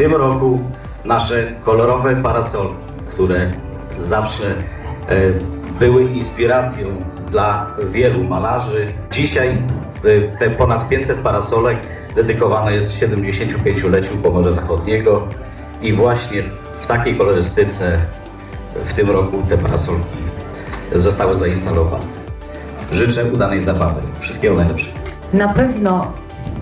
roku nasze kolorowe parasolki, które zawsze e, były inspiracją dla wielu malarzy. Dzisiaj e, te ponad 500 parasolek dedykowane jest 75-leciu Pomorza Zachodniego i właśnie w takiej kolorystyce w tym roku te parasolki zostały zainstalowane. Życzę udanej zabawy. Wszystkiego najlepszego. Na pewno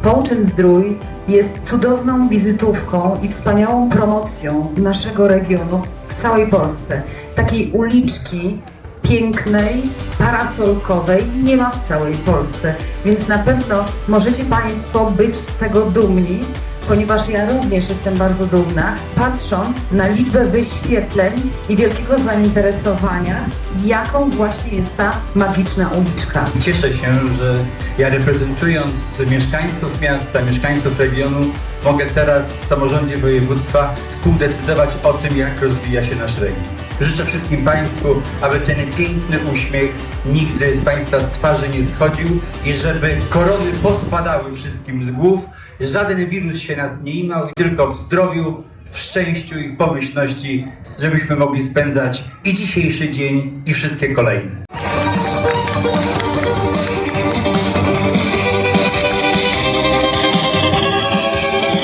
Połczyn Zdrój jest cudowną wizytówką i wspaniałą promocją naszego regionu w całej Polsce. Takiej uliczki pięknej, parasolkowej nie ma w całej Polsce, więc na pewno możecie Państwo być z tego dumni, ponieważ ja również jestem bardzo dumna, patrząc na liczbę wyświetleń i wielkiego zainteresowania, jaką właśnie jest ta magiczna uliczka. Cieszę się, że ja reprezentując mieszkańców miasta, mieszkańców regionu, mogę teraz w samorządzie województwa współdecydować o tym, jak rozwija się nasz region. Życzę wszystkim Państwu, aby ten piękny uśmiech nigdy z Państwa twarzy nie schodził i żeby korony pospadały wszystkim z głów, żaden wirus się nas nie imał tylko w zdrowiu, w szczęściu i w pomyślności, żebyśmy mogli spędzać i dzisiejszy dzień, i wszystkie kolejne.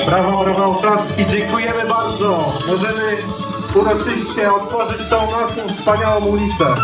Brawo, brawo, oklaski, dziękujemy bardzo. Możemy uroczyście otworzyć tą naszą wspaniałą ulicę.